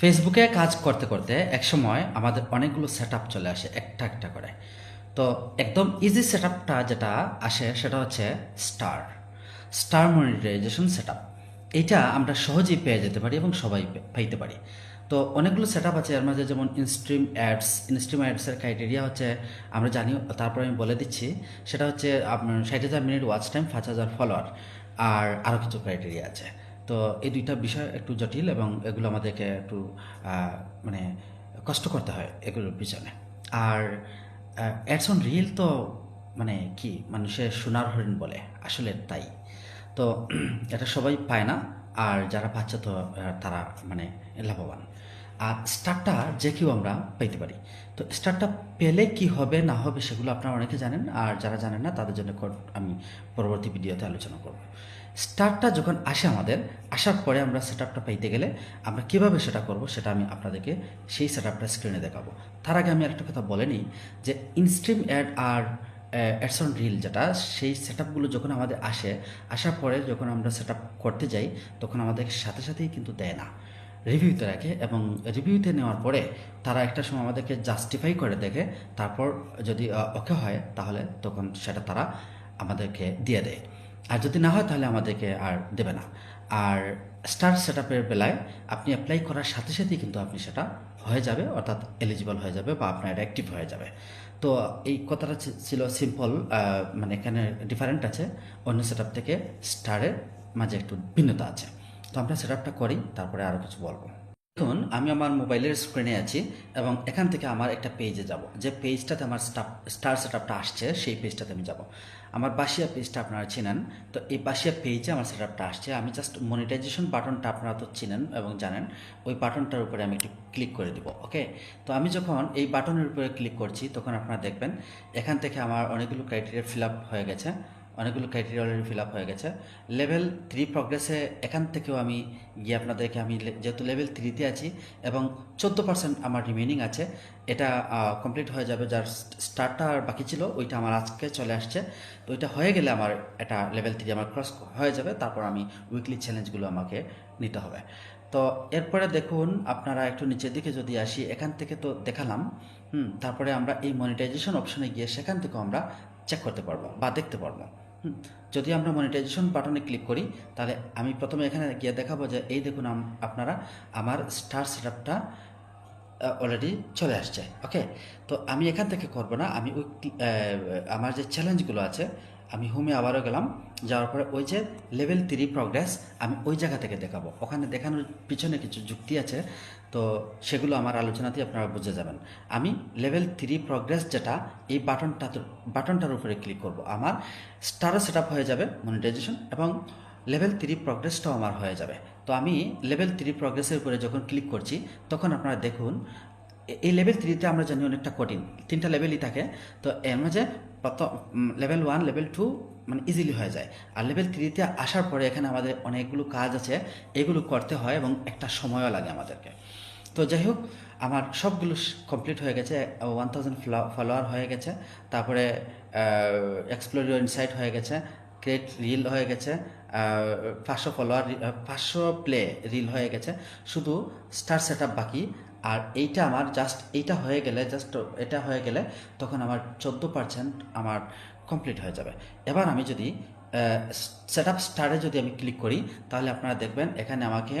ফেসবুকে কাজ করতে করতে একসময় আমাদের অনেকগুলো সেট চলে আসে একটা একটা করে। তো একদম ইজি সেট যেটা আসে সেটা হচ্ছে স্টার স্টার মনিটাইজেশন সেট এইটা আমরা সহজেই পেয়ে যেতে পারি এবং সবাই পাইতে পারি। তো অনেকগুলো সেট আছে, এর মাঝে যেমন ইনস্ট্রিম অ্যাডস ইনস্ট্রিম অ্যাডসের ক্রাইটেরিয়া হচ্ছে, আমরা জানি, তারপরে আমি বলে দিচ্ছি, সেটা হচ্ছে, আপনার ষাট হাজার মিনিট ওয়াচ টাইম পাঁচ হাজার ফলোয়ার আর আরও কিছু ক্রাইটেরিয়া আছে। তো এই দুইটা বিষয় একটু জটিল এবং এগুলো আমাদেরকে একটু মানে কষ্ট করতে হয় এগুলোর পিছনে। আর অ্যাডস অন রিল তো মানে কি মানুষের সোনার হরিণ বলে, আসলে তাই। তো এটা সবাই পায় না, আর যারা পাচ্ছে তো তারা মানে লাভবান। আর স্টারটা যে কেউ আমরা পেতে পারি। তো স্টারটা পেলে কি হবে, না হবে সেগুলো আপনারা অনেকে জানেন, আর যারা জানেন না তাদের জন্য আমি পরবর্তী ভিডিওতে আলোচনা করব। স্টারটা যখন আসে আমাদের, আসার পরে আমরা সেট আপটা পাইতে গেলে আমরা কীভাবে সেটা করব সেটা আমি আপনাদেরকে সেই সেট আপটা স্ক্রিনে দেখাবো। তার আগে আমি আরেকটা কথা বলে নিই যে ইনস্ট্রিম অ্যাড আর অ্যাডস অন রিল যেটা, সেই সেট আপগুলো যখন আমাদের আসে, আসার পরে যখন আমরা সেট করতে যাই, তখন আমাদের সাথে সাথেই কিন্তু দেয় না। রিভিউতে রাখে এবং রিভিউতে নেওয়ার পরে তারা একটা সময় আমাদেরকে জাস্টিফাই করে দেখে, তারপর যদি ওকে হয়, তাহলে তখন সেটা তারা আমাদেরকে দিয়ে দেয়। আর যদি না হয়, তাহলে আমাদেরকে আর দেবে না। আর স্টার সেট আপের বেলায় আপনি অ্যাপ্লাই করার সাথে সাথেই কিন্তু আপনি সেটা হয়ে যাবে, অর্থাৎ এলিজিবল হয়ে যাবে বা আপনার অ্যাক্টিভ হয়ে যাবে। তো, এই কথাটা ছিল সিম্পল মানে এখানে ডিফারেন্ট আছে। অন্য সেট থেকে স্টারের মাঝে একটু ভিন্নতা আছে। তো আমরা সেট আপটা করি, তারপরে আরও কিছু বলব। দেখুন, আমি আমার মোবাইলের স্ক্রিনে আছি এবং এখান থেকে আমার একটা পেজে যাব। যে পেজটাতে আমার স্টার সেট আপটা আসছে, সেই পেজটাতে আমি যাব। আমার বাসিয়া পেজটা আপনারা চেনেন, তো এই বাসিয়া পেজে আমার সেট আপটা আসছে। আমি জাস্ট মনিটাইজেশন বাটনটা আপনারা তো চিনেন এবং জানেন, ওই বাটনটার উপরে আমি একটু ক্লিক করে দিব ওকে তো আমি যখন এই বাটনের উপরে ক্লিক করছি, তখন আপনারা দেখবেন, এখান থেকে আমার অনেকগুলো ক্রাইটেরিয়া ফিল আপ হয়ে গেছে। অনেকগুলো ক্রাইটেরিয়া অলরেডি ফিল আপ হয়ে গেছে। লেভেল থ্রি প্রগ্রেসে এখান থেকেও আমি গিয়ে আপনাদেরকে আমি যেহেতু লেভেল থ্রিতে আছি এবং চোদ্দ পার্সেন্ট আমার রিমেনিং আছে, এটা কমপ্লিট হয়ে যাবে যার স্টার্টটা আর বাকি ছিল, ওইটা আমার আজকে চলে আসছে। তো ওইটা হয়ে গেলে আমার এটা লেভেল থ্রি আমার ক্রস হয়ে যাবে, তারপর আমি উইকলি চ্যালেঞ্জগুলো আমাকে নিতে হবে। তো এরপরে দেখুন, আপনারা একটু নিচের দিকে যদি আসি, এখান থেকে তো দেখালাম, হুম, তারপরে আমরা এই মনিটাইজেশন অপশনে গিয়ে সেখান থেকেও আমরা চেক করতে পারব বা দেখতে পারব। যদি আমরা মনিটাইজেশন বাটনে ক্লিক করি, তাহলে আমি প্রথমে এখানে গিয়ে দেখাবো যে, এই দেখুন আপনারা আমার স্টার সেটআপটা অলরেডি চলে আসছে ওকে তো আমি এখান থেকে করব না, আমি ওই আমার যে চ্যালেঞ্জগুলো আছে, আমি হোমে আবারও গেলাম, যাওয়ার পরে ওই যে লেভেল থ্রি প্রগ্রেস আমি ওই জায়গা থেকে দেখাবো। ওখানে দেখানোর পিছনে কিছু যুক্তি আছে, তো সেগুলো আমার আলোচনাতেই আপনারা বুঝে যাবেন। আমি লেভেল থ্রি প্রগ্রেস যেটা, এই বাটনটা বাটনটার উপরে ক্লিক করব। আমার স্টারও সেট হয়ে যাবে মনিটাইজেশন এবং লেভেল থ্রি প্রগ্রেসটাও আমার হয়ে যাবে। তো আমি লেভেল থ্রি প্রগ্রেসের উপরে যখন ক্লিক করছি, তখন আপনারা দেখুন, এই লেভেল থ্রিতে আমরা জানি অনেকটা কঠিন। তিনটা লেভেলই থাকে। তো এর মাঝে প্রথম লেভেল ওয়ান লেভেল টু মানে ইজিলি হয়ে যায়। আর লেভেল থ্রিতে আসার পরে এখানে আমাদের অনেকগুলো কাজ আছে। এগুলো করতে হয় এবং একটা সময়ও লাগে আমাদেরকে। তো যাই হোক, আমার সবগুলো কমপ্লিট হয়ে গেছে। ওয়ান থাউজেন্ড ফলোয়ার হয়ে গেছে। তারপরে এক্সপ্লোরিও ইনসাইট হয়ে গেছে। ক্রিয়েট রিল হয়ে গেছে পাঁচশো ফলোয়ার পাঁচশো প্লে রিল হয়ে গেছে। শুধু স্টার সেট বাকি, আর এইটা আমার জাস্ট এইটা হয়ে গেলে জাস্ট এটা হয়ে গেলে তখন আমার চোদ্দ পার্সেন্ট আমার কমপ্লিট হয়ে যাবে। এবার আমি যদি সেট আপ স্টারে যদি আমি ক্লিক করি, তাহলে আপনারা দেখবেন এখানে আমাকে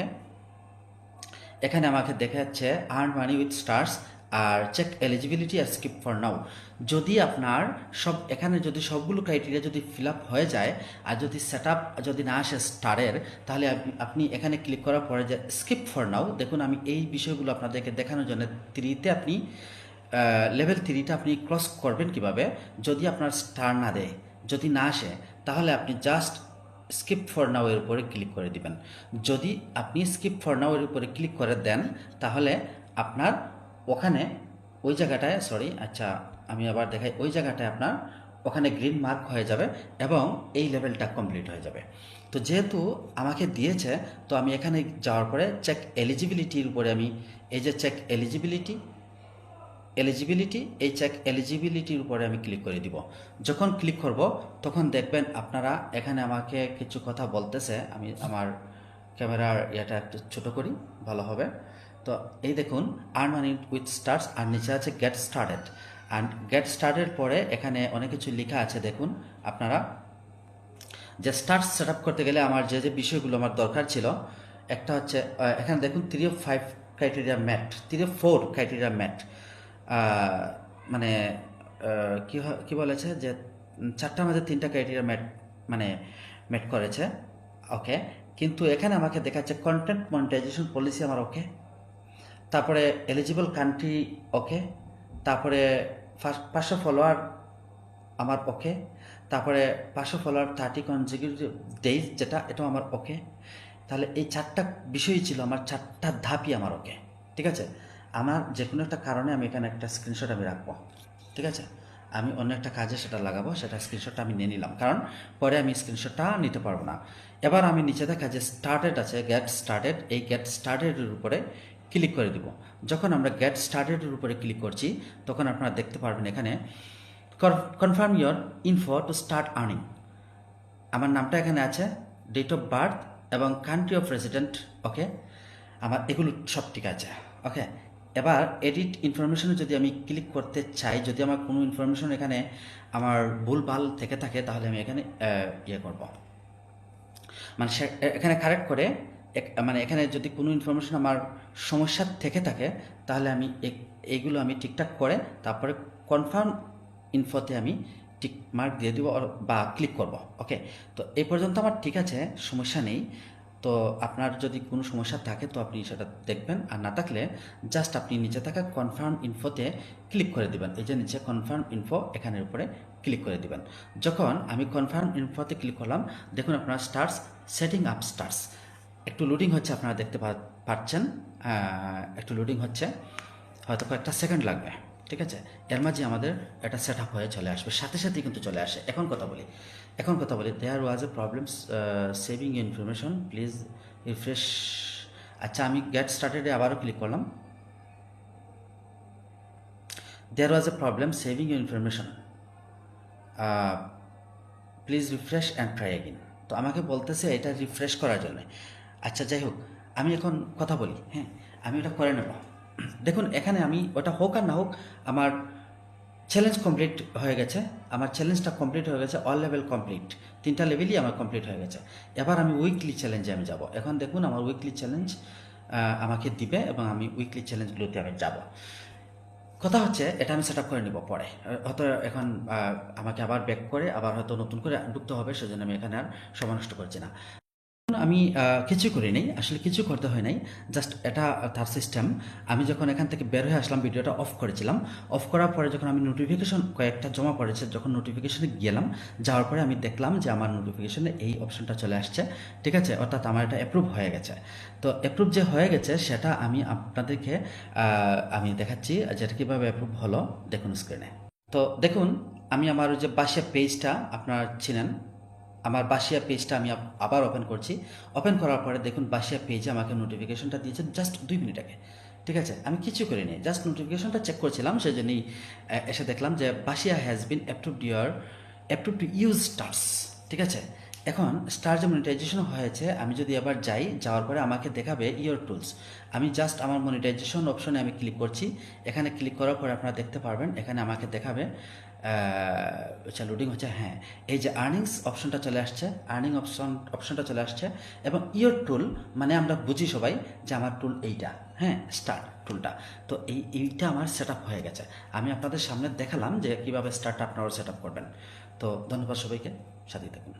এখানে আমাকে দেখা যাচ্ছে আর্ন মানি উইথ স্টার্স আর চেক এলিজিবিলিটি আর স্কিপ ফর নাও যদি আপনার সব, এখানে যদি সবগুলো ক্রাইটেরিয়া যদি ফিল আপ হয়ে যায় আর যদি সেট আপ যদি না আসে স্টারের তাহলে আপনি এখানে ক্লিক করার পরে যে স্কিপ ফর নাও দেখুন আমি এই বিষয়গুলো আপনাদেরকে দেখানোর জন্য থ্রিতে আপনি লেভেল থ্রিটা আপনি ক্রস করবেন কীভাবে? যদি আপনার স্টার না দেয়, যদি না আসে, তাহলে আপনি জাস্ট স্কিপ ফর নাও এর উপরে ক্লিক করে দিবেন। যদি আপনি স্কিপ ফর নাও এর উপরে ক্লিক করে দেন, তাহলে আপনার ওখানে ওই জায়গাটায় সরি আচ্ছা আমি আবার দেখাই, ওই জায়গাটায় আপনার ওখানে গ্রিন মার্ক হয়ে যাবে এবং এই লেভেলটা কমপ্লিট হয়ে যাবে। তো যেহেতু আমাকে দিয়েছে, তো আমি এখানে যাওয়ার পরে চেক এলিজিবিলিটির উপরে আমি, এই যে চেক এলিজিবিলিটি এলিজিবিলিটি এই চেক এলিজিবিলিটির উপরে আমি ক্লিক করে দিব। যখন ক্লিক করব, তখন দেখবেন আপনারা এখানে আমাকে কিছু কথা বলতেছে, আমি আমার ক্যামেরার ইয়েটা একটু ছোটো করি, ভালো হবে। তো এই দেখুন আর্ন মানি উইথ স্টার্স আর নিচে আছে গেট স্টার্টেড অ্যান্ড গেট স্টার্টের পরে এখানে অনেক কিছু লেখা আছে, দেখুন আপনারা। যে স্টার্ট সেট আপ করতে গেলে আমার যে যে বিষয়গুলো আমার দরকার ছিল, একটা হচ্ছে এখানে দেখুন three of five criteria met three of four criteria met মানে কি কি বলেছে যে চারটার মধ্যে তিনটা ক্রাইটেরিয়া ম্যাট মানে ম্যাট করেছে। ওকে কিন্তু এখানে আমাকে দেখাচ্ছে কন্টেন্ট মনিটাইজেশন পলিসি আমার ওকে তারপরে এলিজিবল কান্ট্রি ওকে তারপরে পাঁচশো ফলোয়ার আমার ওকে তারপরে পাঁচশো ফলোয়ার থার্টি কনজিকিউটিভ ডেইজ যেটা, এটাও আমার ওকে তাহলে এই চারটা বিষয়ই ছিল, আমার চারটা ধাপই আমার ওকে ঠিক আছে? আমার যে কোনো একটা কারণে আমি এখানে একটা স্ক্রিনশট আমি রাখব। ঠিক আছে? আমি অন্য একটা কাজে সেটা লাগাবো, সেটা স্ক্রিনশটটা আমি নিয়ে নিলাম। কারণ পরে আমি স্ক্রিনশটটা নিতে পারব না। এবার আমি নিচে দেখা যে স্টার্টেড আছে গেট স্টার্টেড এই গেট স্টার্টেডের উপরে ক্লিক করে দিব। যখন আমরা গেট স্টার্টেডের উপরে ক্লিক করছি, তখন আপনারা দেখতে পারবেন এখানে confirm your info to start earning আমার নামটা এখানে আছে ডেট অফ বার্থ এবং কান্ট্রি অফ রেসিডেন্ট ওকে আমার এগুলো সব ঠিক আছে ওকে এবার এডিট ইনফরমেশনে যদি আমি ক্লিক করতে চাই, যদি আমার কোনো ইনফরমেশন এখানে আমার ভুলভাল থেকে থাকে, তাহলে আমি এখানে ইয়ে করব। মানে এখানে কারেক্ট করে মানে এখানে যদি কোনো ইনফরমেশন আমার সমস্যা থেকে থাকে, তাহলে আমি এইগুলো আমি ঠিকঠাক করে তারপরে কনফার্ম ইনফোতে আমি টিক মার্ক দিয়ে দেবো বা ক্লিক করব ওকে তো এই পর্যন্ত আমার ঠিক আছে, সমস্যা নেই। তো আপনার যদি কোনো সমস্যা থাকে, তো আপনি সেটা দেখবেন। আর না থাকলে জাস্ট আপনি নিচে থাকা কনফার্ম ইনফোতে ক্লিক করে দিবেন। এই যে নিচে কনফার্ম ইনফো এখানের উপরে ক্লিক করে দিবেন। যখন আমি কনফার্ম ইনফোতে ক্লিক করলাম, দেখুন আপনার স্টার্স সেটিং আপ স্টার্স একটু লোডিং হচ্ছে, আপনারা দেখতে পাচ্ছেন। একটু লোডিং হচ্ছে। হয়তো কয়েকটা সেকেন্ড লাগবে, ঠিক আছে? এর মাঝে আমাদের এটা সেট আপ হয়ে চলে আসবে, সাথে সাথেই কিন্তু চলে আসে। এখন কথা বলি, এখন কথা বলি। There was a problems saving information please refresh আচ্ছা আমি গেট স্টার্টেডে আবারও ক্লিক করলাম। There was a problem saving information please refresh and try again তো আমাকে বলতেছে এটা রিফ্রেশ করার জন্য। আচ্ছা যাই হোক, আমি এখন কথা বলি হ্যাঁ? আমি ওটা করে নেব। দেখুন, এখানে আমি ওটা হোক আর না হোক, আমার চ্যালেঞ্জ কমপ্লিট হয়ে গেছে। আমার চ্যালেঞ্জটা কমপ্লিট হয়ে গেছে অল লেভেল কমপ্লিট তিনটা লেভেলই আমার কমপ্লিট হয়ে গেছে। এবার আমি উইকলি চ্যালেঞ্জে আমি যাব। এখন দেখুন, আমার উইকলি চ্যালেঞ্জ আমাকে দিবে এবং আমি উইকলি চ্যালেঞ্জগুলোতে আমি যাব। কথা হচ্ছে, এটা আমি সেট আপ করে নিব পরে। হয়তো এখন আমাকে আবার ব্যাক করে, আবার হয়তো নতুন করে ঢুকতে হবে, সেজন্য আমি এখানে আর সময় নষ্ট করছি না। আমি কিছু করি নাই, আসলে কিছু করতে হয় নাই জাস্ট এটা তার সিস্টেম আমি যখন এখান থেকে বের হয়ে আসলাম, ভিডিওটা অফ করেছিলাম অফ করার পরে যখন আমি নোটিফিকেশন কয়েকটা জমা পড়েছে, যখন নোটিফিকেশনে গেলাম, যাওয়ার পরে আমি দেখলাম যে আমার নোটিফিকেশনে এই অপশনটা চলে আসছে, ঠিক আছে, অর্থাৎ আমার এটা অ্যাপ্রুভ হয়ে গেছে। তো অ্যাপ্রুভ যে হয়ে গেছে, সেটা আমি আপনাদেরকে আমি দেখাচ্ছি যেটা কীভাবে অ্যাপ্রুভ হলো, দেখুন স্ক্রিনে তো দেখুন, আমি আমার ওই যে বাসিয়া পেজটা আপনার ছিলেন আমার বাসিয়া পেজটা আমি আবার ওপেন করছি। ওপেন করার পরে দেখুন বাসিয়া পেজে আমাকে নোটিফিকেশনটা দিয়েছেন জাস্ট দুই মিনিট আগে। ঠিক আছে? আমি কিছু করিনি জাস্ট নোটিফিকেশনটা চেক করছিলাম সেই জন্যই এসে দেখলাম যে Basia has been approved your approve to use stars ঠিক আছে? এখন স্টার যে মনিটাইজেশন হয়েছে, আমি যদি আবার যাই, যাওয়ার পরে আমাকে দেখাবে ইয়োর টুলস আমি জাস্ট আমার মনিটাইজেশন অপশনে আমি ক্লিক করছি। এখানে ক্লিক করার পরে আপনারা দেখতে পারবেন, এখানে আমাকে দেখাবে আচ্ছা লোডিং হচ্ছে হ্যাঁ। এই যে আর্নিংস অপশনটা চলে আসছে আর্নিং অপশন অপশনটা চলে আসছে, এবং ইয়োর টুল মানে আমরা বুঝি সবাই যে আমার টুল এইটা হ্যাঁ স্টার্ট টুলটা তো এই, এইটা আমার সেট হয়ে গেছে। আমি আপনাদের সামনে দেখালাম যে কীভাবে স্টার্ট আপনারাও সেট করবেন। তো ধন্যবাদ সবাইকে সাথে থাকুন।